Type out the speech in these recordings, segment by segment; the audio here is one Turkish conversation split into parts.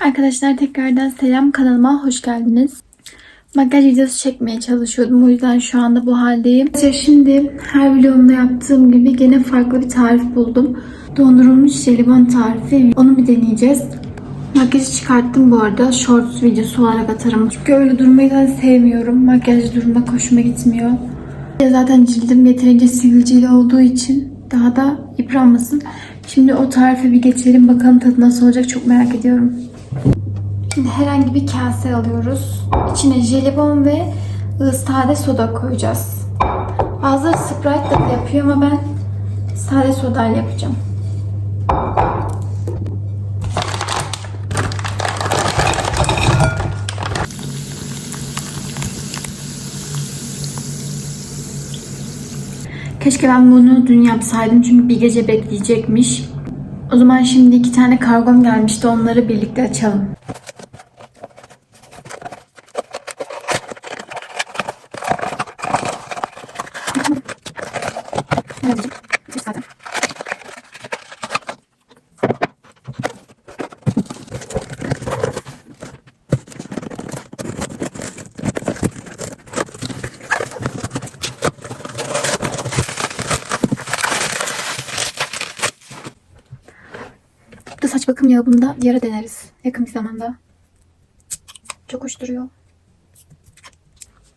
Arkadaşlar tekrardan selam kanalıma hoş geldiniz. Makyaj videosu çekmeye çalışıyordum. O yüzden şu anda bu haldeyim. Şimdi her vlogumda yaptığım gibi gene farklı bir tarif buldum. Dondurulmuş jelibon tarifi. Onu bir deneyeceğiz. Makyajı çıkarttım bu arada. Shorts videosu olarak atarım. Çünkü öyle durmayı da sevmiyorum. Makyaj durmak hoşuma gitmiyor. Ya Zaten cildim yeterince sivilceli olduğu için daha da yıpranmasın. Şimdi o tarife bir geçelim. Bakalım tadı nasıl olacak çok merak ediyorum. Şimdi herhangi bir kase alıyoruz. İçine jelibon ve sade soda koyacağız. Bazıları Sprite de yapıyor ama ben sade sodayla yapacağım. Keşke ben bunu dün yapsaydım çünkü bir gece bekleyecekmiş. O zaman şimdi iki tane kargom gelmişti. Onları birlikte açalım. Birazcık bir zaten. Bu da saç bakım yağı bunda bir ara deneriz. Yakın bir zamanda. Çok hoş duruyor.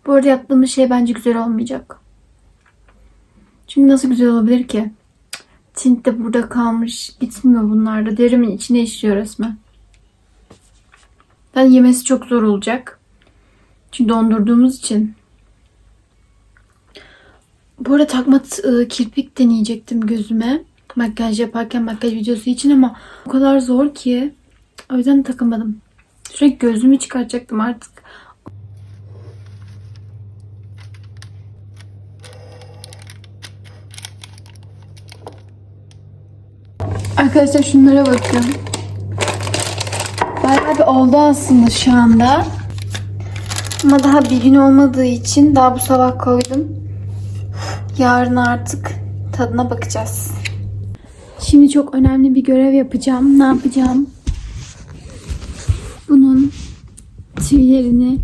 Bu arada yaptığımız şey bence güzel olmayacak. Çünkü nasıl güzel olabilir ki? Tint de burada kalmış. Gitmiyor bunlar da. Derimin içine işliyor resmen. Ben yemesi çok zor olacak. Çünkü dondurduğumuz için. Bu arada takma t- kirpik deneyecektim gözüme. Makyaj yaparken makyaj videosu için ama o kadar zor ki. O yüzden takamadım. Sürekli gözümü çıkartacaktım artık. Arkadaşlar şunlara bakın. Bayağı bir oldu aslında şu anda. Ama daha bir gün olmadığı için daha bu sabah koydum. Yarın artık tadına bakacağız. Şimdi çok önemli bir görev yapacağım. Ne yapacağım? Bunun tüylerini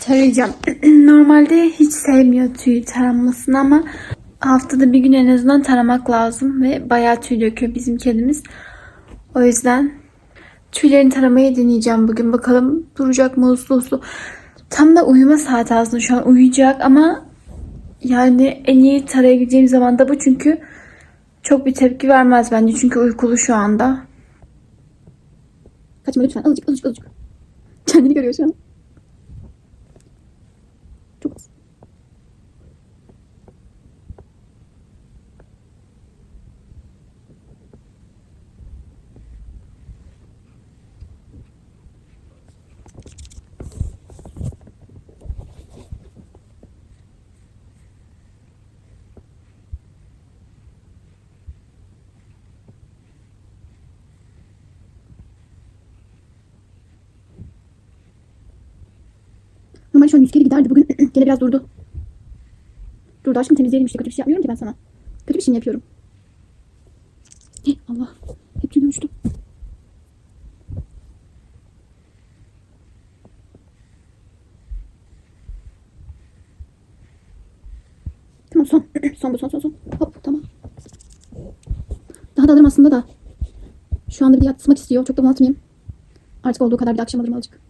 tarayacağım. Normalde hiç sevmiyor tüy taranmasını ama haftada bir gün en azından taramak lazım ve bayağı tüy döküyor bizim kedimiz. O yüzden tüylerini taramayı deneyeceğim bugün. Bakalım duracak mı uslu uslu. Tam da uyuma saati aslında şu an uyuyacak ama yani en iyi tarayabileceğim zaman da bu çünkü çok bir tepki vermez bence çünkü uykulu şu anda. Kaçma lütfen azıcık azıcık azıcık. Kendini görüyor şu an. Çok az. 100 kere giderdi. Bugün gene biraz durdu. Durdu aşkım temizleyelim işte. Kötü bir şey yapmıyorum ki ben sana. Kötü bir şey mi yapıyorum? Heh, Allah. Hep tüyüm. Tamam son. son bu son son son. Hop tamam. Daha da alırım aslında da. Şu anda bir yatmak istiyor. Çok da bunaltmayayım. Artık olduğu kadar bir akşam alırım azıcık.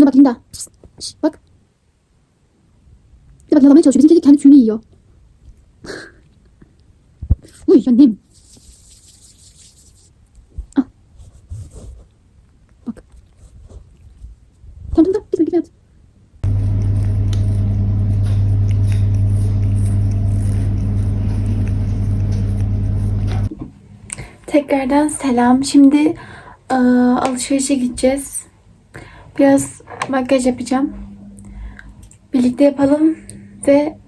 Şuna bak Linda. Şş, şş, bak. Bir bak yalamaya çalışıyor. Bizimki kendi tüyünü yiyor. Uy annem. Al. Bak. Tamam tamam tamam. Gitme gitme yat. Tekrardan selam. Şimdi eee, alışverişe gideceğiz. Biraz makyaj yapacağım. Birlikte yapalım ve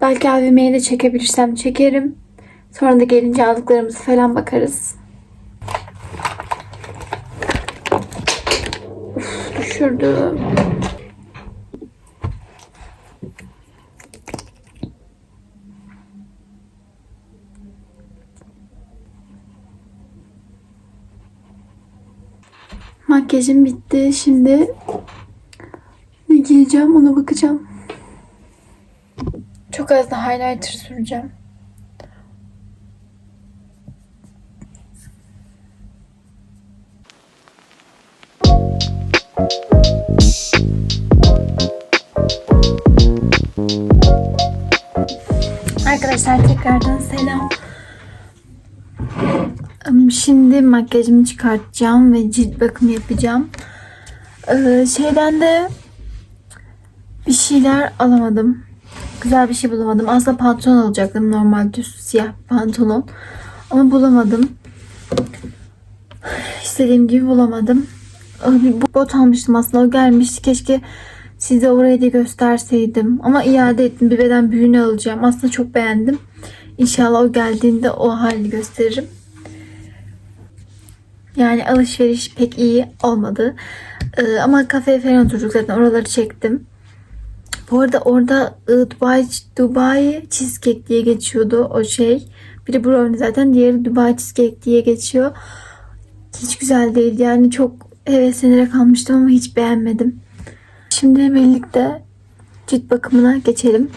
belki AVM'ye de çekebilirsem çekerim. Sonra da gelince aldıklarımızı falan bakarız. Uf, düşürdü. Makyajım bitti. Şimdi ne giyeceğim ona bakacağım. Çok az da highlighter süreceğim. Arkadaşlar tekrardan selam. Şimdi makyajımı çıkartacağım ve cilt bakımı yapacağım. Ee, şeyden de bir şeyler alamadım. Güzel bir şey bulamadım. Aslında pantolon alacaktım. Normal düz siyah pantolon. Ama bulamadım. İstediğim gibi bulamadım. Bir bot almıştım aslında. O gelmişti. Keşke size orayı da gösterseydim. Ama iade ettim. Bir beden büyüğünü alacağım. Aslında çok beğendim. İnşallah o geldiğinde o hali gösteririm. Yani alışveriş pek iyi olmadı. Ee, ama kafeye falan oturduk zaten oraları çektim. Bu arada orada e, Dubai, Dubai Cheesecake diye geçiyordu o şey. Biri brownie zaten diğeri Dubai Cheesecake diye geçiyor. Hiç güzel değil yani çok heveslenerek almıştım ama hiç beğenmedim. Şimdi birlikte cilt bakımına geçelim.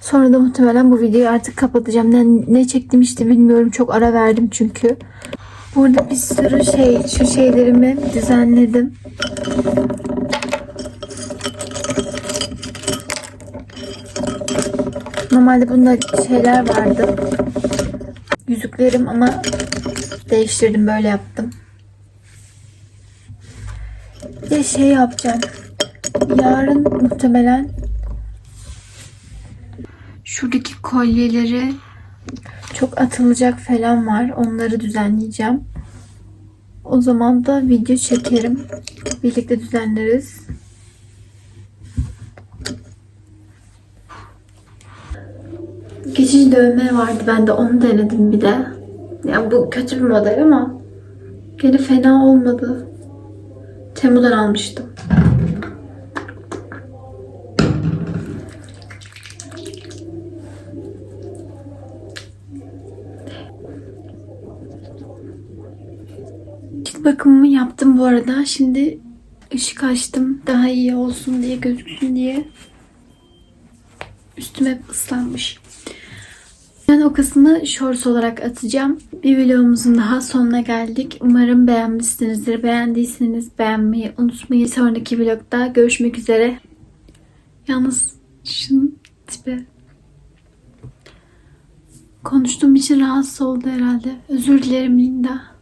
Sonra da muhtemelen bu videoyu artık kapatacağım. Ne, ne çektim işte bilmiyorum. Çok ara verdim çünkü. Burada bir sürü şey, şu şeylerimi düzenledim. Normalde bunda şeyler vardı. Yüzüklerim ama değiştirdim böyle yaptım. Bir şey yapacağım. Yarın muhtemelen şuradaki kolyeleri çok atılacak falan var. Onları düzenleyeceğim. O zaman da video çekerim. Birlikte düzenleriz. Geçici dövme vardı. Ben de onu denedim bir de. Yani bu kötü bir model ama gene fena olmadı. Temu'dan almıştım. Cilt bakımımı yaptım bu arada. Şimdi ışık açtım. Daha iyi olsun diye gözüksün diye. Üstüm hep ıslanmış. Ben o kısmı shorts olarak atacağım. Bir vlogumuzun daha sonuna geldik. Umarım beğenmişsinizdir. Beğendiyseniz beğenmeyi unutmayın. Sonraki vlogda görüşmek üzere. Yalnız şunun tipi. Konuştuğum için rahatsız oldu herhalde. Özür dilerim Linda.